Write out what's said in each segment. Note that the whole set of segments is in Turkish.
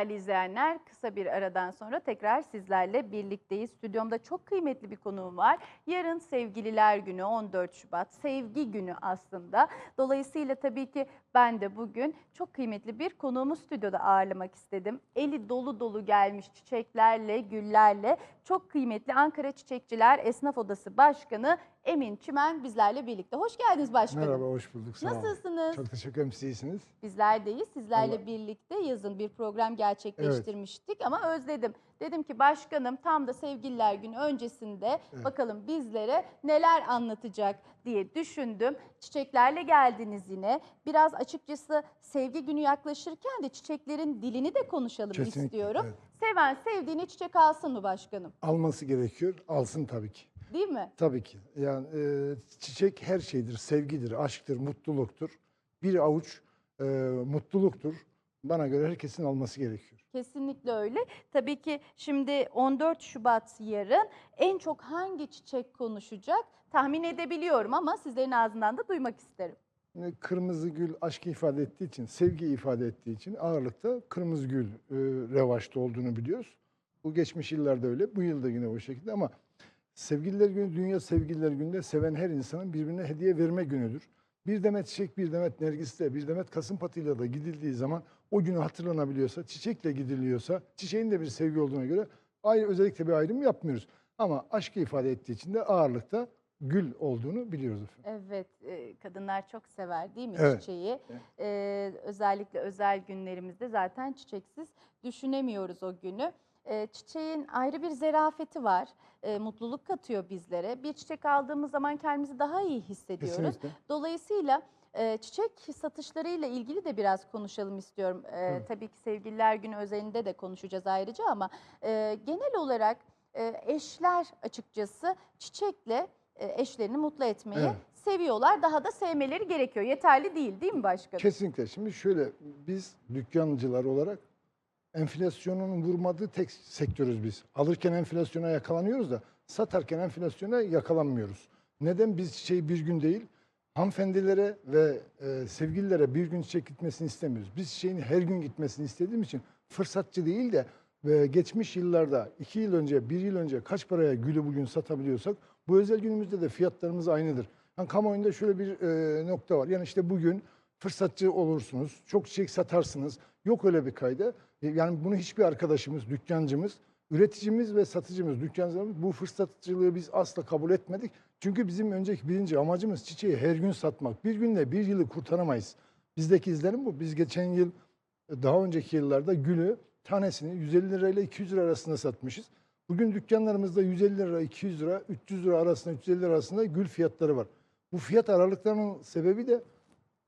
Değerli izleyenler, kısa bir aradan sonra tekrar sizlerle birlikteyiz. Stüdyomda çok kıymetli bir konuğum var. Yarın Sevgililer Günü 14 Şubat, Sevgi Günü aslında. Dolayısıyla tabii ki ben de bugün çok kıymetli bir konuğumu stüdyoda ağırlamak istedim. Eli dolu dolu gelmiş çiçeklerle, güllerle çok kıymetli Ankara Çiçekçiler Esnaf Odası Başkanı Emin Çimen bizlerle birlikte. Hoş geldiniz başkanım. Merhaba, hoş bulduk. Sağ olun. Nasılsınız? Çok teşekkür ederim. Siz iyisiniz. Bizler deyiz. Sizlerle Allah- birlikte yazın bir program gerçekleştirmiştik ama özledim. Dedim ki başkanım tam da sevgililer günü öncesinde Evet. bakalım bizlere neler anlatacak diye düşündüm. Çiçeklerle geldiniz yine. Biraz açıkçası sevgi günü yaklaşırken de çiçeklerin dilini de konuşalım Kesinlikle, istiyorum. evet. Seven sevdiğini çiçek alsın mı başkanım? Alması gerekiyor. Alsın tabii ki. Değil mi? Tabii ki. Yani e, çiçek her şeydir. Sevgidir, aşktır, mutluluktur. Bir avuç e, mutluluktur. Bana göre herkesin alması gerekiyor. Kesinlikle öyle. Tabii ki şimdi 14 Şubat yarın en çok hangi çiçek konuşacak tahmin edebiliyorum ama sizlerin ağzından da duymak isterim. Kırmızı gül aşkı ifade ettiği için, sevgi ifade ettiği için ağırlıkta kırmızı gül e, revaçta olduğunu biliyoruz. Bu geçmiş yıllarda öyle, bu yılda yine o şekilde ama Sevgililer Günü, Dünya Sevgililer Günü'nde seven her insanın birbirine hediye verme günüdür. Bir demet çiçek, bir demet nergisle, bir demet kasım patıyla da gidildiği zaman o günü hatırlanabiliyorsa, çiçekle gidiliyorsa, çiçeğin de bir sevgi olduğuna göre ayrı, özellikle bir ayrım yapmıyoruz. Ama aşkı ifade ettiği için de ağırlıkta gül olduğunu biliyoruz efendim. Evet, e, kadınlar çok sever değil mi Evet. çiçeği? E, özellikle özel günlerimizde zaten çiçeksiz düşünemiyoruz o günü. E, çiçeğin ayrı bir zerafeti var. E, mutluluk katıyor bizlere. Bir çiçek aldığımız zaman kendimizi daha iyi hissediyoruz. Kesinlikle. Dolayısıyla e, çiçek satışlarıyla ilgili de biraz konuşalım istiyorum. E, Evet. Tabii ki Sevgililer Günü özelinde de konuşacağız ayrıca ama e, genel olarak e, eşler açıkçası çiçekle e, eşlerini mutlu etmeyi Evet. seviyorlar. Daha da sevmeleri gerekiyor. Yeterli değil değil mi başkanım? Kesinlikle. Şimdi şöyle, biz dükkancılar olarak enflasyonun vurmadığı tek sektörüz biz. Alırken enflasyona yakalanıyoruz da satarken enflasyona yakalanmıyoruz. Neden? Biz çiçeği bir gün değil, hanımefendilere ve e, sevgililere bir gün çiçek gitmesini istemiyoruz. Biz çiçeğin her gün gitmesini istediğim için fırsatçı değil de ve geçmiş yıllarda, iki yıl önce, bir yıl önce kaç paraya gülü bugün satabiliyorsak bu özel günümüzde de fiyatlarımız aynıdır. Yani kamuoyunda şöyle bir e, nokta var. Yani işte bugün fırsatçı olursunuz, çok çiçek satarsınız. Yok öyle bir kayda. E, Yani bunu hiçbir arkadaşımız, dükkancımız, üreticimiz ve satıcımız, dükkancılarımız bu fırsatçılığı biz asla kabul etmedik. Çünkü bizim önceki birinci amacımız çiçeği her gün satmak. Bir günde bir yılı kurtaramayız. Bizdeki izlenim bu. Biz geçen yıl, daha önceki yıllarda gülü tanesini 150 lirayla 200 lira arasında satmışız. Bugün dükkanlarımızda 150 lira, 200 lira, 300 lira arasında, 350 lira arasında gül fiyatları var. Bu fiyat aralıklarının sebebi de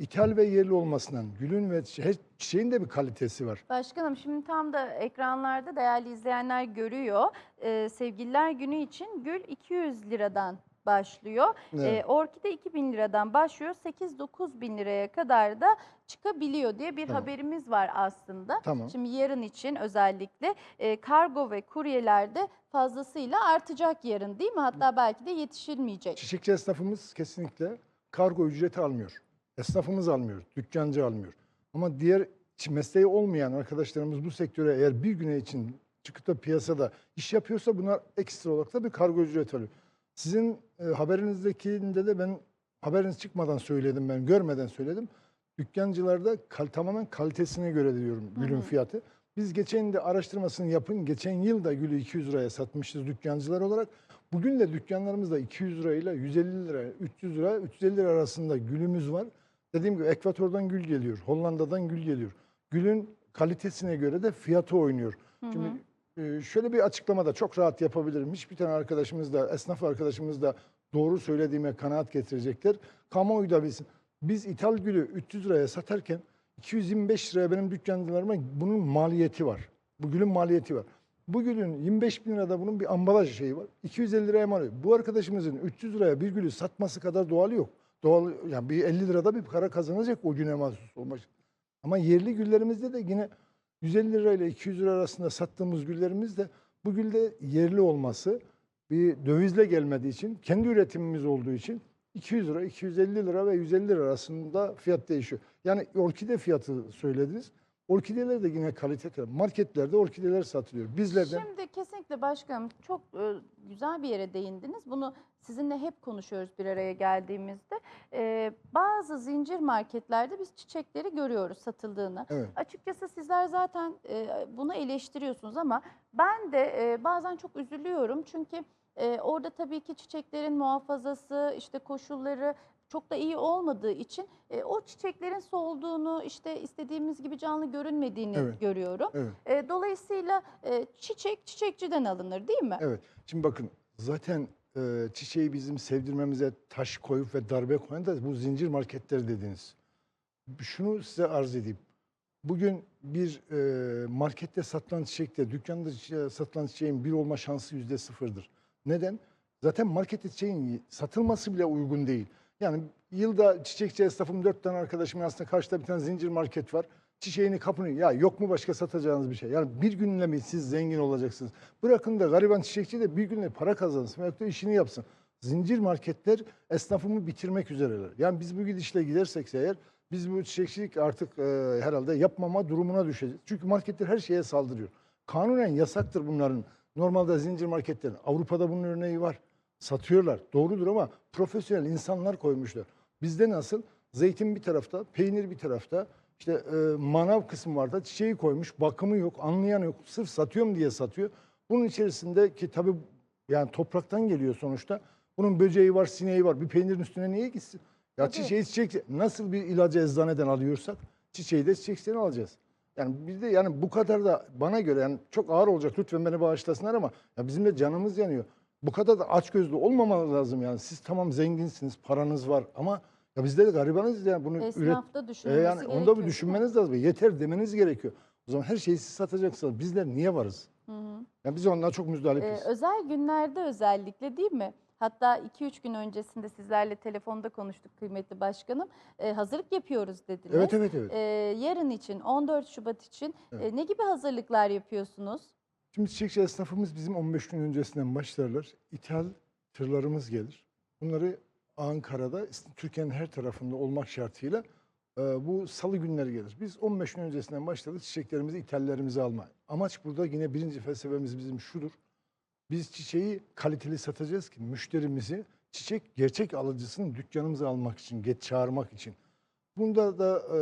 ithal ve yerli olmasından. Gülün ve çiçe- çiçeğin de bir kalitesi var. Başkanım şimdi tam da ekranlarda değerli izleyenler görüyor. Ee, Sevgililer Günü için gül 200 liradan başlıyor. Evet. Ee, orkide 2000 liradan başlıyor. 8-9 bin liraya kadar da çıkabiliyor diye bir Tamam. haberimiz var aslında. Tamam. Şimdi yarın için özellikle e, kargo ve kuryelerde fazlasıyla artacak yarın değil mi? Hatta belki de yetişilmeyecek. Çiçekçi esnafımız kesinlikle kargo ücreti almıyor. Esnafımız almıyor, dükkancı almıyor. Ama diğer mesleği olmayan arkadaşlarımız bu sektöre eğer bir güne için çıkıp da piyasada iş yapıyorsa bunlar ekstra olarak da bir kargo ücreti alıyor. Sizin e, haberinizdekinde de ben haberiniz çıkmadan söyledim ben, görmeden söyledim. Dükkancılarda kal, tamamen kalitesine göre diyorum gülün fiyatı. Biz geçen de araştırmasını yapın. Geçen yıl da gülü 200 liraya satmışız dükkancılar olarak. Bugün de dükkanlarımızda 200 lirayla 150 lira, 300 lira, 350 lira arasında gülümüz var. Dediğim gibi Ekvator'dan gül geliyor, Hollanda'dan gül geliyor. Gülün kalitesine göre de fiyatı oynuyor. Şimdi e, şöyle bir açıklama da çok rahat yapabilirim. Hiçbir tane arkadaşımız da, esnaf arkadaşımız da doğru söylediğime kanaat getirecekler. Kamuoyu da bilsin. Biz ithal gülü 300 liraya satarken 225 liraya benim dükkancılarıma bunun maliyeti var. Bu gülün maliyeti var. Bu gülün 25 bin lirada bunun bir ambalaj şeyi var. 250 liraya mal. Bu arkadaşımızın 300 liraya bir gülü satması kadar doğal yok. Doğal yani bir 50 lirada bir para kazanacak o güne mahsus olmak. Ama yerli güllerimizde de yine 150 lirayla 200 lira arasında sattığımız güllerimiz de bu gülde yerli olması bir dövizle gelmediği için kendi üretimimiz olduğu için 200 lira, 250 lira ve 150 lira arasında fiyat değişiyor. Yani orkide fiyatı söylediniz. Orkideler de yine kalite. Marketlerde orkideler satılıyor. Bizlerden Şimdi kesinlikle başkanım çok e, güzel bir yere değindiniz. Bunu sizinle hep konuşuyoruz bir araya geldiğimizde. E, bazı zincir marketlerde biz çiçekleri görüyoruz satıldığını. evet. Açıkçası sizler zaten e, bunu eleştiriyorsunuz ama ben de e, bazen çok üzülüyorum. Çünkü e, orada tabii ki çiçeklerin muhafazası, işte koşulları çok da iyi olmadığı için e, o çiçeklerin solduğunu, işte istediğimiz gibi canlı görünmediğini Evet. görüyorum. Evet. E, dolayısıyla e, çiçek çiçekçiden alınır değil mi? Evet. Şimdi bakın zaten e, çiçeği bizim sevdirmemize taş koyup ve darbe koyan da bu zincir marketler dediniz. Şunu size arz edeyim. Bugün bir e, markette satılan çiçekte, dükkanda satılan çiçeğin bir olma şansı yüzde sıfırdır. Neden? Zaten markette çiçeğin satılması bile uygun değil. Yani yılda çiçekçi esnafım dört tane arkadaşımın aslında karşıda bir tane zincir market var. Çiçeğini kapını ya yok mu başka satacağınız bir şey? Yani bir günle mi siz zengin olacaksınız? Bırakın da gariban çiçekçi de bir günle para kazansın veyahut da işini yapsın. Zincir marketler esnafımı bitirmek üzereler. Yani biz bu gidişle gidersek eğer biz bu çiçekçilik artık e, herhalde yapmama durumuna düşeceğiz. Çünkü marketler her şeye saldırıyor. Kanunen yasaktır bunların. Normalde zincir marketlerin. Avrupa'da bunun örneği var. Satıyorlar. Doğrudur ama profesyonel insanlar koymuşlar. Bizde nasıl? Zeytin bir tarafta, peynir bir tarafta. İşte e, manav kısmı var da çiçeği koymuş. Bakımı yok, anlayan yok. Sırf satıyorum diye satıyor. Bunun içerisinde ki tabii yani topraktan geliyor sonuçta. Bunun böceği var, sineği var. Bir peynirin üstüne niye gitsin? Ya Tabii. çiçeği çiçek nasıl bir ilacı eczaneden alıyorsak çiçeği de çiçekten alacağız. Yani bir de yani bu kadar da bana göre yani çok ağır olacak lütfen beni bağışlasınlar ama ya bizim de canımız yanıyor. Bu kadar da açgözlü olmamalı lazım yani. Siz tamam zenginsiniz, paranız var ama ya bizde de garibanız yani bunu üret Esnafta e düşünülmesi yani gerekiyor. onda bir düşünmeniz lazım. Yeter demeniz gerekiyor. O zaman her şeyi siz satacaksınız. Bizler niye varız? Hı hı. Yani biz ondan çok Ee, müzdaripiz. özel günlerde özellikle değil mi? Hatta 2-3 gün öncesinde sizlerle telefonda konuştuk kıymetli başkanım. Ee, hazırlık yapıyoruz dediniz. evet evet evet. Ee, yarın için 14 Şubat için Evet. e, ne gibi hazırlıklar yapıyorsunuz? Şimdi çiçekçi esnafımız bizim 15 gün öncesinden başlarlar. İthal tırlarımız gelir. Bunları Ankara'da, Türkiye'nin her tarafında olmak şartıyla e, bu salı günleri gelir. Biz 15 gün öncesinden başladık çiçeklerimizi, ithallerimizi almaya. Amaç burada yine birinci felsefemiz bizim şudur. Biz çiçeği kaliteli satacağız ki müşterimizi çiçek gerçek alıcısını dükkanımıza almak için, geç çağırmak için. Bunda da e,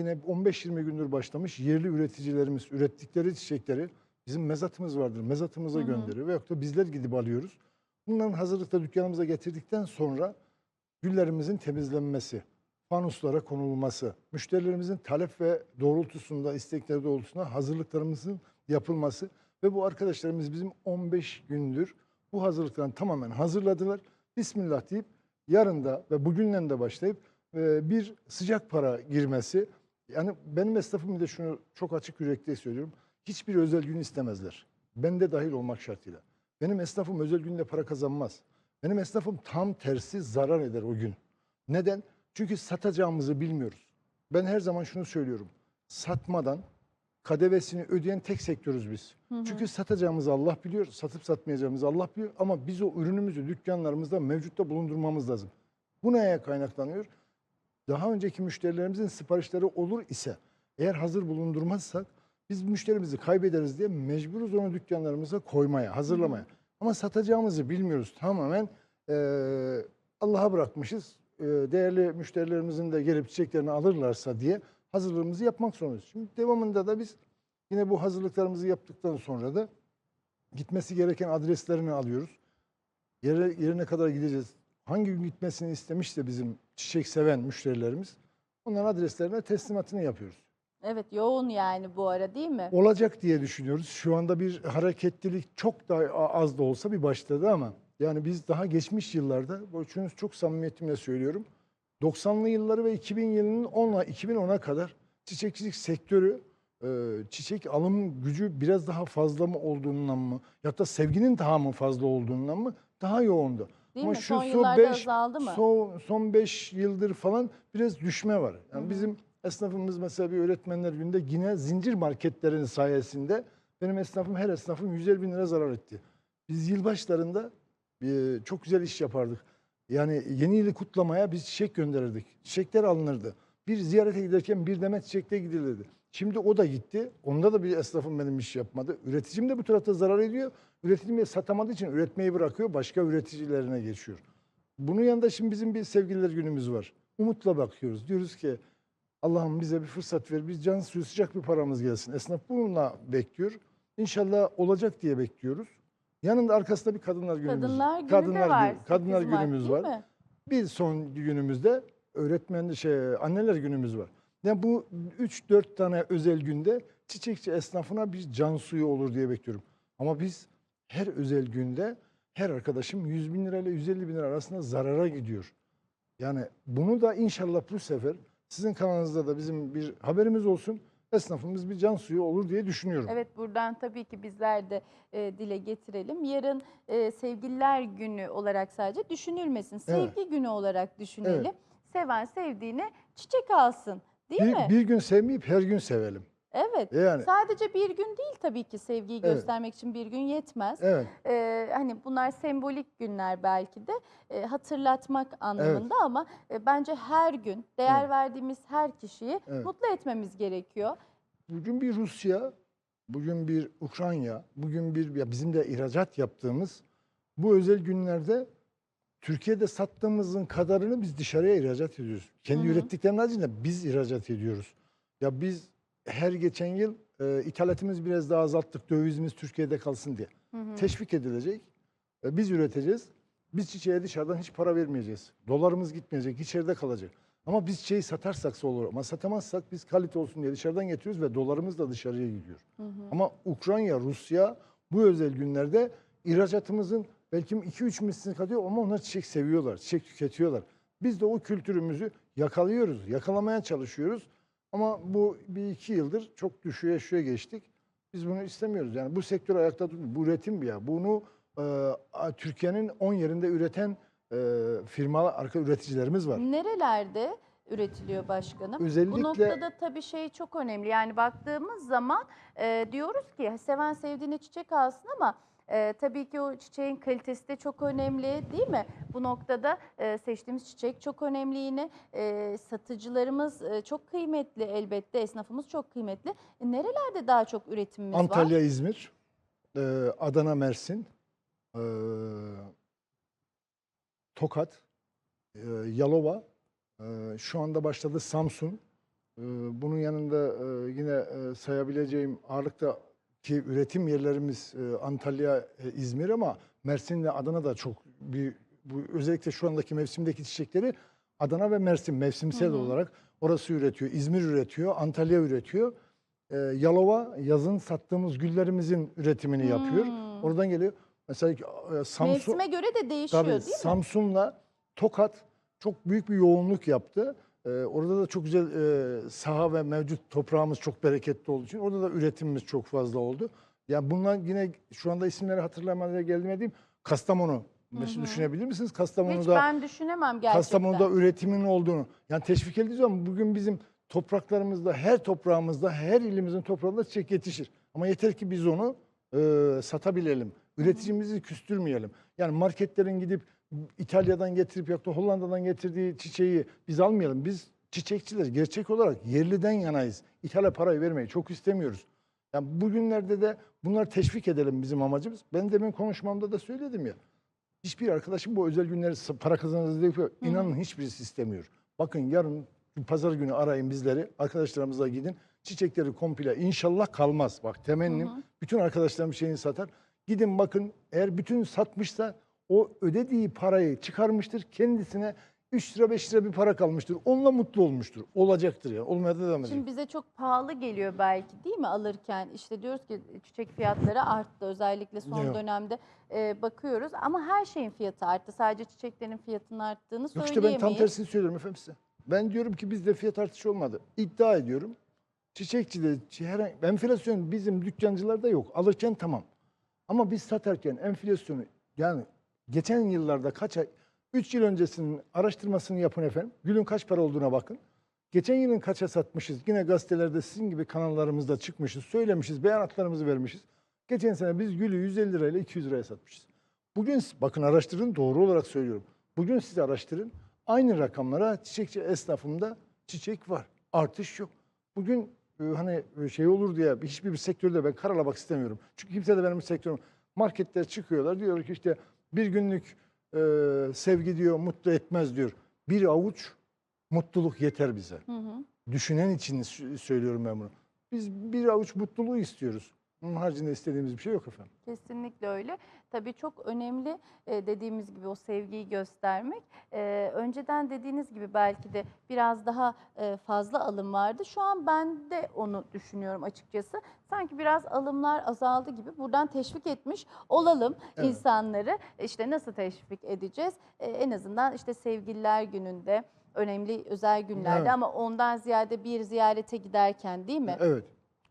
yine 15-20 gündür başlamış yerli üreticilerimiz ürettikleri çiçekleri bizim mezatımız vardır. Mezatımıza Hı hı. gönderiyor veyahut da bizler gidip alıyoruz. Bunların hazırlıkta dükkanımıza getirdikten sonra güllerimizin temizlenmesi, fanuslara konulması, müşterilerimizin talep ve doğrultusunda, istekleri doğrultusunda hazırlıklarımızın yapılması ve bu arkadaşlarımız bizim 15 gündür bu hazırlıklarını tamamen hazırladılar. Bismillah deyip yarın da ve bugünden de başlayıp e, bir sıcak para girmesi. Yani benim esnafım bir de şunu çok açık yürekli söylüyorum. Hiçbir özel gün istemezler. Ben de dahil olmak şartıyla. Benim esnafım özel günde para kazanmaz. Benim esnafım tam tersi zarar eder o gün. Neden? Çünkü satacağımızı bilmiyoruz. Ben her zaman şunu söylüyorum. Satmadan kadevesini ödeyen tek sektörüz biz. Hı hı. Çünkü satacağımızı Allah biliyor, satıp satmayacağımızı Allah biliyor ama biz o ürünümüzü dükkanlarımızda mevcutta bulundurmamız lazım. Bu neye kaynaklanıyor? Daha önceki müşterilerimizin siparişleri olur ise eğer hazır bulundurmazsak biz müşterimizi kaybederiz diye mecburuz onu dükkanlarımıza koymaya, hazırlamaya. Ama satacağımızı bilmiyoruz. Tamamen eee, Allah'a bırakmışız. Eee, değerli müşterilerimizin de gelip çiçeklerini alırlarsa diye hazırlığımızı yapmak zorundayız. Şimdi devamında da biz yine bu hazırlıklarımızı yaptıktan sonra da gitmesi gereken adreslerini alıyoruz. Yere, yerine kadar gideceğiz. Hangi gün gitmesini istemişse bizim çiçek seven müşterilerimiz onların adreslerine teslimatını yapıyoruz. Evet yoğun yani bu ara değil mi? Olacak diye düşünüyoruz. Şu anda bir hareketlilik çok da az da olsa bir başladı ama yani biz daha geçmiş yıllarda, şunu çok samimiyetimle söylüyorum. 90'lı yılları ve 2000 yılının 10'a 2010'a kadar çiçekçilik sektörü e, çiçek alım gücü biraz daha fazla mı olduğundan mı ya da sevginin daha mı fazla olduğundan mı daha yoğundu. Değil Ama mi? şu Son son yıllarda beş- azaldı mı? Son, son 5 yıldır falan biraz düşme var. Yani Hı hı. bizim esnafımız mesela bir öğretmenler günde yine zincir marketlerin sayesinde benim esnafım her esnafım 150 bin lira zarar etti. Biz yılbaşlarında çok güzel iş yapardık. Yani yeni yılı kutlamaya biz çiçek gönderirdik. Çiçekler alınırdı. Bir ziyarete giderken bir demet çiçekle gidilirdi. Şimdi o da gitti. Onda da bir esnafım benim iş yapmadı. Üreticim de bu tarafta zarar ediyor. Üreticim satamadığı için üretmeyi bırakıyor. Başka üreticilerine geçiyor. Bunun yanında şimdi bizim bir sevgililer günümüz var. Umutla bakıyoruz. Diyoruz ki Allah'ım bize bir fırsat ver. Biz can suyu sıcak bir paramız gelsin. Esnaf bununla bekliyor. İnşallah olacak diye bekliyoruz. Yanında arkasında bir kadınlar günümüz. Kadınlar günü kadınlar de var. Günü- kadınlar 8 Mart, günümüz var. mi? Bir son günümüzde öğretmen şey anneler günümüz var. Yani bu 3-4 tane özel günde çiçekçi esnafına bir can suyu olur diye bekliyorum. Ama biz her özel günde her arkadaşım 100 bin lirayla 150 bin lira arasında zarara gidiyor. Yani bunu da inşallah bu sefer sizin kanalınızda da bizim bir haberimiz olsun. Esnafımız bir can suyu olur diye düşünüyorum. Evet buradan tabii ki bizler de e, dile getirelim. Yarın e, sevgililer günü olarak sadece düşünülmesin. Sevgi günü olarak düşünelim. Evet. Seven sevdiğine çiçek alsın. Değil bir, mi? bir gün sevmeyip her gün sevelim. Evet. Yani Sadece bir gün değil tabii ki sevgiyi Evet. göstermek için bir gün yetmez. evet. Ee, hani bunlar sembolik günler belki de e, hatırlatmak anlamında ama e, bence her gün değer Evet. verdiğimiz her kişiyi Evet. mutlu etmemiz gerekiyor. Bugün bir Rusya, bugün bir Ukrayna, bugün bir ya bizim de ihracat yaptığımız bu özel günlerde Türkiye'de sattığımızın kadarını biz dışarıya ihracat ediyoruz. Kendi Hı hı. ürettiklerinin haricinde biz ihracat ediyoruz. Ya biz her geçen yıl e, ithalatımız biraz daha azalttık. Dövizimiz Türkiye'de kalsın diye. Hı hı. Teşvik edilecek. E, biz üreteceğiz. Biz çiçeğe dışarıdan hiç para vermeyeceğiz. Dolarımız gitmeyecek, içeride kalacak. Ama biz çiçeği satarsak olur. Ama satamazsak biz kalite olsun diye dışarıdan getiriyoruz ve dolarımız da dışarıya gidiyor. Hı hı. Ama Ukrayna, Rusya bu özel günlerde ihracatımızın belki 2-3 mislini katıyor ama onlar çiçek seviyorlar, çiçek tüketiyorlar. Biz de o kültürümüzü yakalıyoruz, yakalamaya çalışıyoruz. Ama bu bir iki yıldır çok düşüğe şuraya geçtik. Biz bunu istemiyoruz. Yani bu sektör ayakta tutmuyor. Bu üretim bir ya. Bunu e, Türkiye'nin 10 yerinde üreten e, firmalar, arka üreticilerimiz var. Nerelerde üretiliyor başkanım? Bu Özellikle- noktada tabii şey çok önemli. Yani baktığımız zaman e, diyoruz ki seven sevdiğine çiçek alsın ama e, tabii ki o çiçeğin kalitesi de çok önemli değil mi? Bu noktada e, seçtiğimiz çiçek çok önemli yine. E, satıcılarımız e, çok kıymetli elbette, esnafımız çok kıymetli. E, nerelerde daha çok üretimimiz var? Antalya, İzmir, e, Adana, Mersin, e, Tokat, e, Yalova, e, şu anda başladı Samsun. E, bunun yanında e, yine e, sayabileceğim ağırlıkta ki üretim yerlerimiz e, Antalya, e, İzmir ama Mersin ve Adana da çok bir bu özellikle şu andaki mevsimdeki çiçekleri Adana ve Mersin mevsimsel Hı hı. olarak orası üretiyor. İzmir üretiyor, Antalya üretiyor. E, Yalova yazın sattığımız güllerimizin üretimini yapıyor. Hmm. Oradan geliyor. Mesela e, Samsun Mevsime göre de değişiyor Tabii değil mi? Samsun'la Tokat çok büyük bir yoğunluk yaptı. Ee, orada da çok güzel e, saha ve mevcut toprağımız çok bereketli olduğu için orada da üretimimiz çok fazla oldu. Yani bundan yine şu anda isimleri hatırlamaya gelmediğim Kastamonu. Mesela düşünebilir misiniz? Hiç Kastamonu'da ben düşünemem gerçekten. Kastamonu'da üretimin olduğunu. Yani teşvik ediyoruz ama bugün bizim topraklarımızda, her toprağımızda, her ilimizin toprağında çiçek yetişir. Ama yeter ki biz onu e, satabilelim. Üreticimizi küstürmeyelim. Yani marketlerin gidip İtalya'dan getirip da Hollanda'dan getirdiği çiçeği biz almayalım. Biz çiçekçiler gerçek olarak yerliden yanayız. İthale parayı vermeyi çok istemiyoruz. Yani bugünlerde de bunları teşvik edelim bizim amacımız. Ben demin konuşmamda da söyledim ya. Hiçbir arkadaşım bu özel günleri para kazanırız diye yapıyor. İnanın hiçbirisi istemiyor. Bakın yarın pazar günü arayın bizleri. Arkadaşlarımıza gidin. Çiçekleri komple inşallah kalmaz. Bak temennim bütün arkadaşlarım şeyini satar. Gidin bakın eğer bütün satmışsa o ödediği parayı çıkarmıştır. Kendisine 3 lira 5 lira bir para kalmıştır. Onunla mutlu olmuştur. Olacaktır ya. Olmaya da devam edecek. Şimdi bize çok pahalı geliyor belki değil mi alırken? İşte diyoruz ki çiçek fiyatları arttı özellikle son Yok. dönemde e, bakıyoruz ama her şeyin fiyatı arttı. Sadece çiçeklerin fiyatının arttığını Yok işte ben söyleyemeyiz. tam tersini söylüyorum efendim size. Ben diyorum ki bizde fiyat artışı olmadı. İddia ediyorum. Çiçekçide çi- herhangi enflasyon bizim dükkancılarda yok. Alırken tamam. Ama biz satarken enflasyonu yani geçen yıllarda kaç ay 3 yıl öncesinin araştırmasını yapın efendim. Gülün kaç para olduğuna bakın. Geçen yılın kaça satmışız? Yine gazetelerde sizin gibi kanallarımızda çıkmışız, söylemişiz, beyanatlarımızı vermişiz. Geçen sene biz gülü 150 lirayla 200 liraya satmışız. Bugün bakın araştırın doğru olarak söylüyorum. Bugün siz araştırın. Aynı rakamlara çiçekçi esnafımda çiçek var. Artış yok. Bugün e, hani e, şey olur diye hiçbir bir sektörde ben karalamak istemiyorum. Çünkü kimse de benim sektörüm. Marketler çıkıyorlar diyor ki işte bir günlük e, sevgi diyor mutlu etmez diyor. Bir avuç mutluluk yeter bize. Hı hı. Düşünen için sö- söylüyorum ben bunu. Biz bir avuç mutluluğu istiyoruz. Onun haricinde istediğimiz bir şey yok efendim. Kesinlikle öyle. Tabii çok önemli e, dediğimiz gibi o sevgiyi göstermek. E, önceden dediğiniz gibi belki de biraz daha e, fazla alım vardı. Şu an ben de onu düşünüyorum açıkçası. Sanki biraz alımlar azaldı gibi. Buradan teşvik etmiş olalım Evet. insanları. İşte nasıl teşvik edeceğiz? E, en azından işte sevgililer gününde önemli özel günlerde Evet. ama ondan ziyade bir ziyarete giderken değil mi? Evet.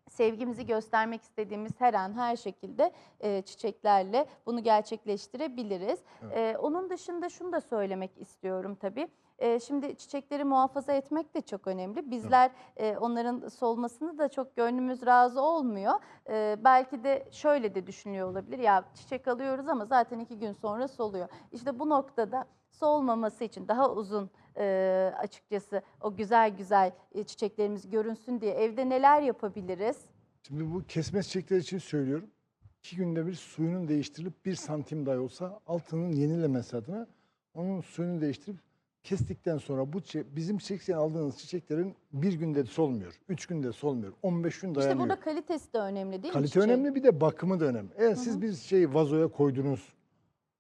Sevgimizi göstermek istediğimiz her an her şekilde e, çiçeklerle bunu gerçekleştirebiliriz. Evet. E, onun dışında şunu da söylemek istiyorum tabii. E, şimdi çiçekleri muhafaza etmek de çok önemli. Bizler e, onların solmasını da çok gönlümüz razı olmuyor. E, belki de şöyle de düşünüyor olabilir. Ya çiçek alıyoruz ama zaten iki gün sonra soluyor. İşte bu noktada solmaması için daha uzun e, açıkçası o güzel güzel çiçeklerimiz görünsün diye evde neler yapabiliriz? Şimdi bu kesme çiçekler için söylüyorum. İki günde bir suyunun değiştirilip bir santim dahi olsa altının yenilemesi adına onun suyunu değiştirip kestikten sonra bu çiçek, bizim çiçekten aldığınız çiçeklerin bir günde solmuyor. Üç günde solmuyor. 15 gün dayanıyor. İşte burada kalitesi de önemli değil mi? Kalite önemli bir de bakımı da önemli. Eğer Hı siz hı. bir şeyi vazoya koydunuz,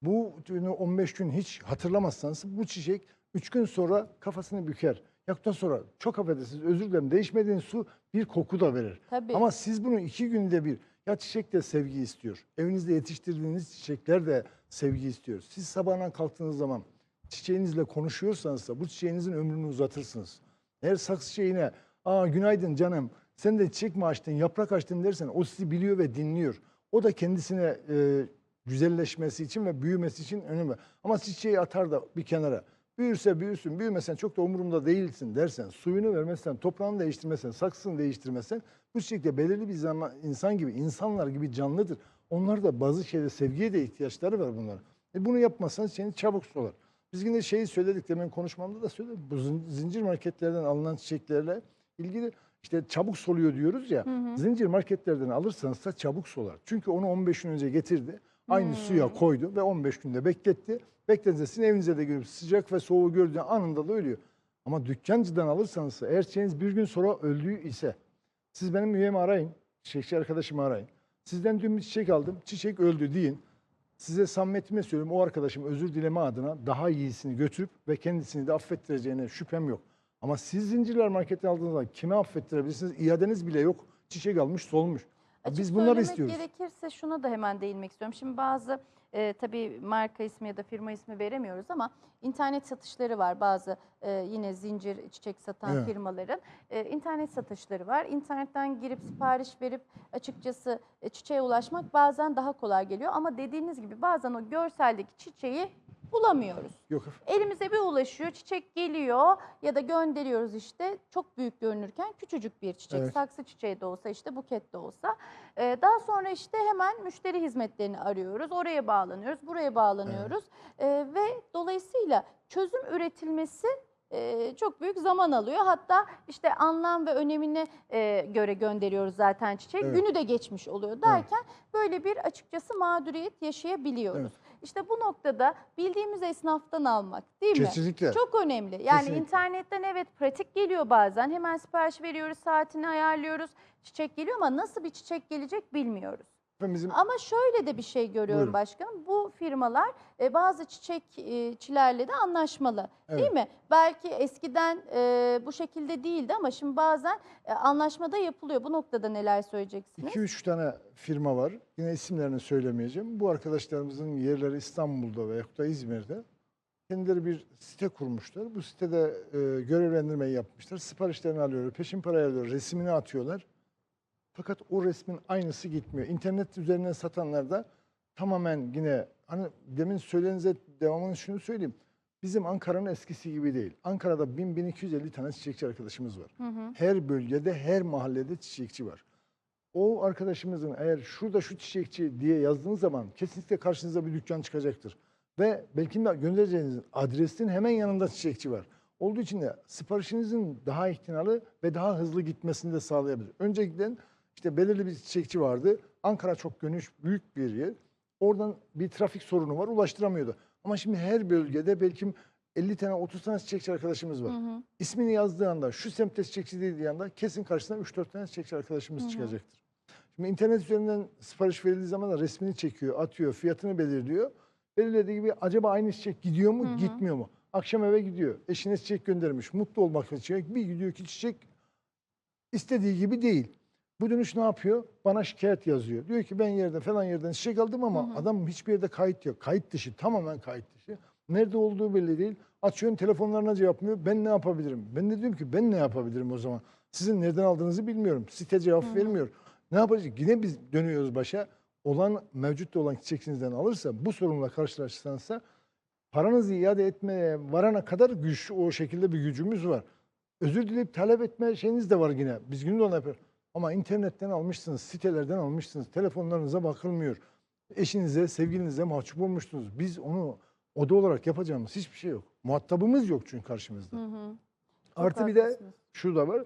bu ürünü 15 gün hiç hatırlamazsanız bu çiçek 3 gün sonra kafasını büker. Yaktan sonra çok affedersiniz özür dilerim değişmediğin su bir koku da verir. Tabii. Ama siz bunu iki günde bir ya çiçek de sevgi istiyor. Evinizde yetiştirdiğiniz çiçekler de sevgi istiyor. Siz sabahına kalktığınız zaman çiçeğinizle konuşuyorsanız da bu çiçeğinizin ömrünü uzatırsınız. Eğer saksı çiçeğine aa günaydın canım sen de çiçek mi açtın yaprak açtın dersen o sizi biliyor ve dinliyor. O da kendisine e, güzelleşmesi için ve büyümesi için önemli. Ama çiçeği atar da bir kenara. Büyürse büyüsün, büyümesen çok da umurumda değilsin dersen, suyunu vermezsen, toprağını değiştirmezsen, saksısını değiştirmezsen bu çiçek de belirli bir zaman insan gibi, insanlar gibi canlıdır. Onlar da bazı şeyde sevgiye de ihtiyaçları var bunların. E bunu yapmazsan seni çabuk solar. Biz yine şeyi söyledik demin konuşmamda da söyledim. Bu zin- zincir marketlerden alınan çiçeklerle ilgili işte çabuk soluyor diyoruz ya. Zincir marketlerden alırsanız da çabuk solar. Çünkü onu 15 gün önce getirdi. Aynı suya koydu ve 15 günde bekletti. Bekletince sizin evinize de gelip sıcak ve soğuğu gördüğü anında da ölüyor. Ama dükkancıdan alırsanız eğer çiçeğiniz bir gün sonra öldüğü ise siz benim üyemi arayın. Çiçekçi arkadaşımı arayın. Sizden dün bir çiçek aldım. Çiçek öldü deyin. Size samimiyetime söylüyorum o arkadaşım özür dileme adına daha iyisini götürüp ve kendisini de affettireceğine şüphem yok. Ama siz zincirler marketten aldığınız zaman kime affettirebilirsiniz? İadeniz bile yok. Çiçek almış solmuş. Açık Biz bunları söylemek istiyoruz. gerekirse şuna da hemen değinmek istiyorum. Şimdi bazı e, tabii marka ismi ya da firma ismi veremiyoruz ama internet satışları var. Bazı e, yine zincir çiçek satan Evet. firmaların e, internet satışları var. İnternetten girip sipariş verip açıkçası e, çiçeğe ulaşmak bazen daha kolay geliyor. Ama dediğiniz gibi bazen o görseldeki çiçeği bulamıyoruz. Yok. Elimize bir ulaşıyor, çiçek geliyor ya da gönderiyoruz işte çok büyük görünürken küçücük bir çiçek. Evet. Saksı çiçeği de olsa işte buket de olsa. Ee, daha sonra işte hemen müşteri hizmetlerini arıyoruz. Oraya bağlanıyoruz, buraya bağlanıyoruz. Ee, ve dolayısıyla çözüm üretilmesi e, çok büyük zaman alıyor. Hatta işte anlam ve önemine e, göre gönderiyoruz zaten çiçeği. Evet. Günü de geçmiş oluyor derken böyle bir açıkçası mağduriyet yaşayabiliyoruz. Evet. İşte bu noktada bildiğimiz esnaftan almak değil mi? Kesinlikle. Çok önemli. Yani Kesinlikle. internetten evet pratik geliyor bazen. Hemen sipariş veriyoruz, saatini ayarlıyoruz. Çiçek geliyor ama nasıl bir çiçek gelecek bilmiyoruz. Efendim bizim Ama şöyle de bir şey görüyorum Buyurun. başkanım. Bu firmalar e, bazı çiçekçilerle de anlaşmalı. Değil Evet. mi? Belki eskiden e, bu şekilde değildi ama şimdi bazen e, anlaşmada yapılıyor. Bu noktada neler söyleyeceksiniz? 2-3 tane firma var. Yine isimlerini söylemeyeceğim. Bu arkadaşlarımızın yerleri İstanbul'da veya da İzmir'de. Kendileri bir site kurmuşlar. Bu sitede e, görevlendirmeyi yapmışlar. Siparişlerini alıyorlar, peşin parayı alıyorlar, resmini atıyorlar. Fakat o resmin aynısı gitmiyor. İnternet üzerinden satanlar da tamamen yine hani demin söylediğinize devamını şunu söyleyeyim. Bizim Ankara'nın eskisi gibi değil. Ankara'da 1000-1250 tane çiçekçi arkadaşımız var. Hı hı. Her bölgede, her mahallede çiçekçi var. O arkadaşımızın eğer şurada şu çiçekçi diye yazdığınız zaman kesinlikle karşınıza bir dükkan çıkacaktır. Ve belki de göndereceğiniz adresin hemen yanında çiçekçi var. Olduğu için de siparişinizin daha ihtinalı ve daha hızlı gitmesini de sağlayabilir. Öncelikle işte belirli bir çiçekçi vardı. Ankara çok geniş, büyük bir yer. Oradan bir trafik sorunu var, ulaştıramıyordu. Ama şimdi her bölgede belki 50 tane, 30 tane çiçekçi arkadaşımız var. İsmini yazdığı anda, şu semtte çiçekçi dediği anda kesin karşısına 3-4 tane çiçekçi arkadaşımız çıkacaktır. Şimdi internet üzerinden sipariş verildiği zaman da resmini çekiyor, atıyor, fiyatını belirliyor. Belirlediği gibi acaba aynı çiçek gidiyor mu, gitmiyor mu? Akşam eve gidiyor. Eşine çiçek göndermiş. Mutlu olmak için bir gidiyor ki çiçek istediği gibi değil. Bu dönüş ne yapıyor? Bana şikayet yazıyor. Diyor ki ben yerde falan yerden çiçek aldım ama adam hiçbir yerde kayıt yok. Kayıt dışı, tamamen kayıt dışı. Nerede olduğu belli değil. Açıyorsun telefonlarına cevap yapmıyor. Ben ne yapabilirim? Ben de diyorum ki ben ne yapabilirim o zaman? Sizin nereden aldığınızı bilmiyorum. Site cevap vermiyor. Ne yapacak? Yine biz dönüyoruz başa. Olan mevcutta olan çiçekinizden alırsa bu sorunla karşılaşırsansa paranızı iade etmeye varana kadar güç o şekilde bir gücümüz var. Özür dileyip talep etme şeyiniz de var yine. Biz günde onu yapıyoruz. Ama internetten almışsınız, sitelerden almışsınız. Telefonlarınıza bakılmıyor. Eşinize, sevgilinize mahcup olmuştunuz. Biz onu oda olarak yapacağımız hiçbir şey yok. Muhatabımız yok çünkü karşımızda. Hı hı. Çok Artı bir de şu da var.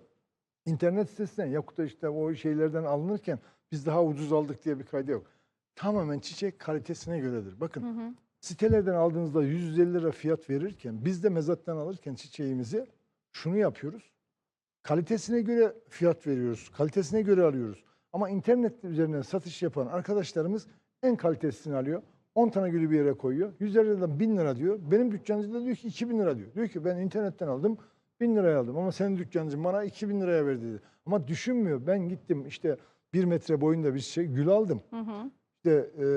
İnternet sitesinden Yakut'ta işte o şeylerden alınırken biz daha ucuz aldık diye bir kaydı yok. Tamamen çiçek kalitesine göredir. Bakın Hı hı. sitelerden aldığınızda 150 lira fiyat verirken biz de mezattan alırken çiçeğimizi şunu yapıyoruz. Kalitesine göre fiyat veriyoruz. Kalitesine göre alıyoruz. Ama internet üzerinden satış yapan arkadaşlarımız en kalitesini alıyor. 10 tane gülü bir yere koyuyor. 150 liradan 1000 lira diyor. Benim dükkancı da diyor ki 2000 lira diyor. Diyor ki ben internetten aldım 1000 liraya aldım ama senin dükkancın bana 2000 liraya verdi dedi. Ama düşünmüyor. Ben gittim işte bir metre boyunda bir şey gül aldım Hı hı. işte e,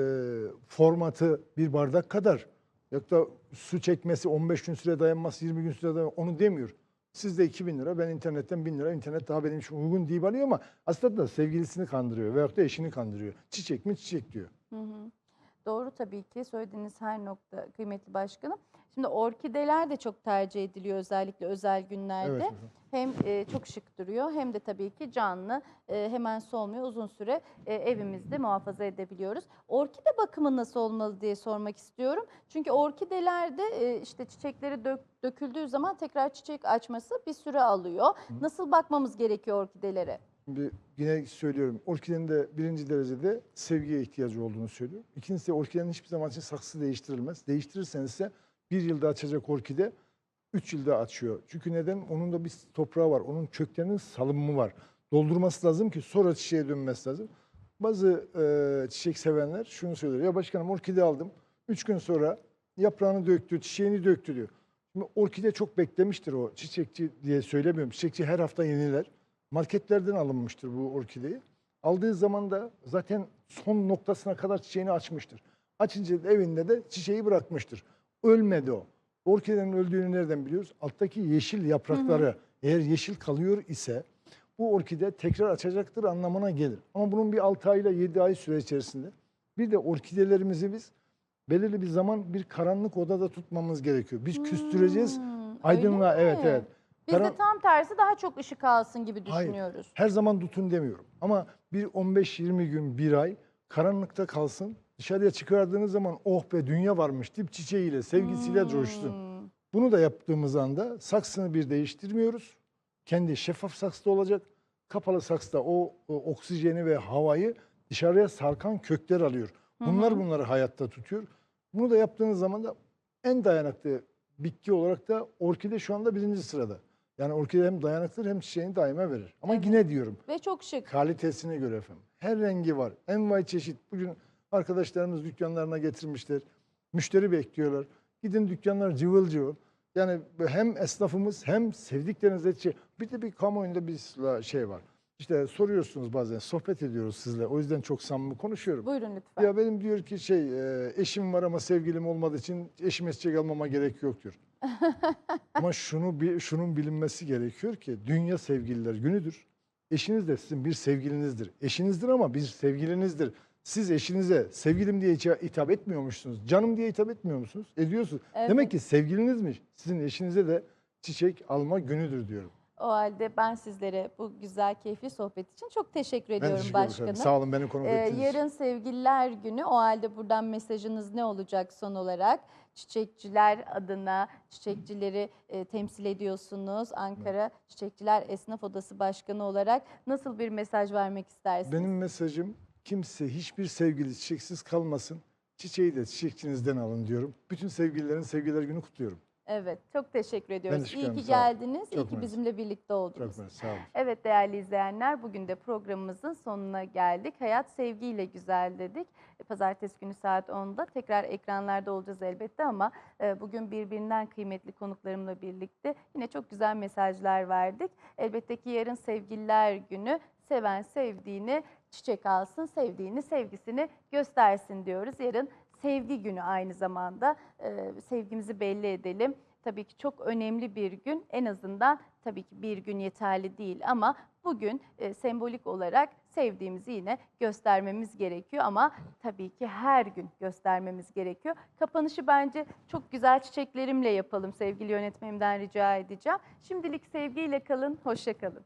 formatı bir bardak kadar ya da su çekmesi 15 gün süre dayanması 20 gün süre dayanması onu demiyor. Sizde 2000 lira ben internetten 1000 lira internet daha benim için uygun deyip alıyor ama aslında da sevgilisini kandırıyor veyahut da eşini kandırıyor. Çiçek mi çiçek diyor. Hı hı. Doğru tabii ki söylediğiniz her nokta kıymetli başkanım. Şimdi orkideler de çok tercih ediliyor özellikle özel günlerde. Evet. Hem e, çok şık duruyor hem de tabii ki canlı e, hemen solmuyor uzun süre e, evimizde muhafaza edebiliyoruz. Orkide bakımı nasıl olmalı diye sormak istiyorum. Çünkü orkidelerde e, işte çiçekleri dök, döküldüğü zaman tekrar çiçek açması bir süre alıyor. Nasıl bakmamız gerekiyor orkidelere? Şimdi yine söylüyorum orkidenin de birinci derecede sevgiye ihtiyacı olduğunu söylüyor. İkincisi de orkidenin hiçbir zaman için saksısı değiştirilmez. Değiştirirseniz ise bir yılda açacak orkide üç yılda açıyor. Çünkü neden? Onun da bir toprağı var. Onun köklerinin salınımı var. Doldurması lazım ki sonra çiçeğe dönmesi lazım. Bazı e, çiçek sevenler şunu söylüyor. Ya başkanım orkide aldım. Üç gün sonra yaprağını döktü, çiçeğini döktü diyor. Şimdi orkide çok beklemiştir o çiçekçi diye söylemiyorum. Çiçekçi her hafta yeniler. Marketlerden alınmıştır bu orkideyi. Aldığı zaman da zaten son noktasına kadar çiçeğini açmıştır. Açınca evinde de çiçeği bırakmıştır. Ölmedi o. Orkidenin öldüğünü nereden biliyoruz? Alttaki yeşil yaprakları eğer yeşil kalıyor ise bu orkide tekrar açacaktır anlamına gelir. Ama bunun bir 6 ay ile 7 ay süre içerisinde bir de orkidelerimizi biz belirli bir zaman bir karanlık odada tutmamız gerekiyor. Biz küstüreceğiz. Hmm, öyle Aydınlığa evet evet. Biz de Karan- tam tersi daha çok ışık alsın gibi Hayır. düşünüyoruz. Her zaman tutun demiyorum. Ama bir 15-20 gün, bir ay karanlıkta kalsın. Dışarıya çıkardığınız zaman oh be dünya varmış deyip çiçeğiyle, sevgisiyle coşsun. Bunu da yaptığımız anda saksını bir değiştirmiyoruz. Kendi şeffaf saksıda olacak. Kapalı saksıda o, o oksijeni ve havayı dışarıya sarkan kökler alıyor. Bunlar bunları hayatta tutuyor. Bunu da yaptığınız zaman da en dayanıklı bitki olarak da orkide şu anda birinci sırada. Yani orkide hem dayanıklıdır hem çiçeğini daima verir. Ama yine diyorum Ve çok şık. kalitesine göre efendim. Her rengi var. Envai çeşit. Bugün arkadaşlarımız dükkanlarına getirmişler. Müşteri bekliyorlar. Gidin dükkanlar cıvıl cıvıl. Yani hem esnafımız hem sevdiklerinizle şey. Bir de bir kamuoyunda bir şey var. İşte soruyorsunuz bazen sohbet ediyoruz sizle. O yüzden çok samimi konuşuyorum. Buyurun lütfen. Ya benim diyor ki şey e, eşim var ama sevgilim olmadığı için eşime çiçek almama gerek yok diyor. ama şunu şunun bilinmesi gerekiyor ki dünya sevgililer günüdür. Eşiniz de sizin bir sevgilinizdir. Eşinizdir ama bir sevgilinizdir. Siz eşinize sevgilim diye hitap etmiyormuşsunuz. Canım diye hitap etmiyor musunuz? Ediyorsunuz. Evet. Demek ki sevgilinizmiş. Sizin eşinize de çiçek alma günüdür diyorum. O halde ben sizlere bu güzel, keyifli sohbet için çok teşekkür ediyorum teşekkür başkanım. Sağ olun beni konuk Ee, ettiğiniz için. yarın Sevgililer Günü. O halde buradan mesajınız ne olacak son olarak? Çiçekçiler adına çiçekçileri e, temsil ediyorsunuz. Ankara Çiçekçiler Esnaf Odası Başkanı olarak nasıl bir mesaj vermek istersiniz? Benim mesajım kimse hiçbir sevgili çiçeksiz kalmasın. Çiçeği de çiçekçinizden alın diyorum. Bütün sevgililerin sevgililer günü kutluyorum. Evet, çok teşekkür ediyoruz. teşekkür İyi ederim, ki sağ olun. geldiniz, iyi Çok ki mersi. bizimle birlikte oldunuz. Çok mersi, sağ olun. Evet değerli izleyenler bugün de programımızın sonuna geldik. Hayat sevgiyle güzel dedik. E, Pazartesi günü saat 10'da tekrar ekranlarda olacağız elbette ama e, bugün birbirinden kıymetli konuklarımla birlikte yine çok güzel mesajlar verdik. Elbette ki yarın sevgililer günü seven sevdiğini çiçek alsın, sevdiğini sevgisini göstersin diyoruz. Yarın sevgi günü aynı zamanda E, sevgimizi belli edelim. Tabii ki çok önemli bir gün. En azından tabii ki bir gün yeterli değil ama bugün e, sembolik olarak sevdiğimizi yine göstermemiz gerekiyor ama tabii ki her gün göstermemiz gerekiyor. Kapanışı bence çok güzel çiçeklerimle yapalım sevgili yönetmenimden rica edeceğim. Şimdilik sevgiyle kalın, hoşça kalın.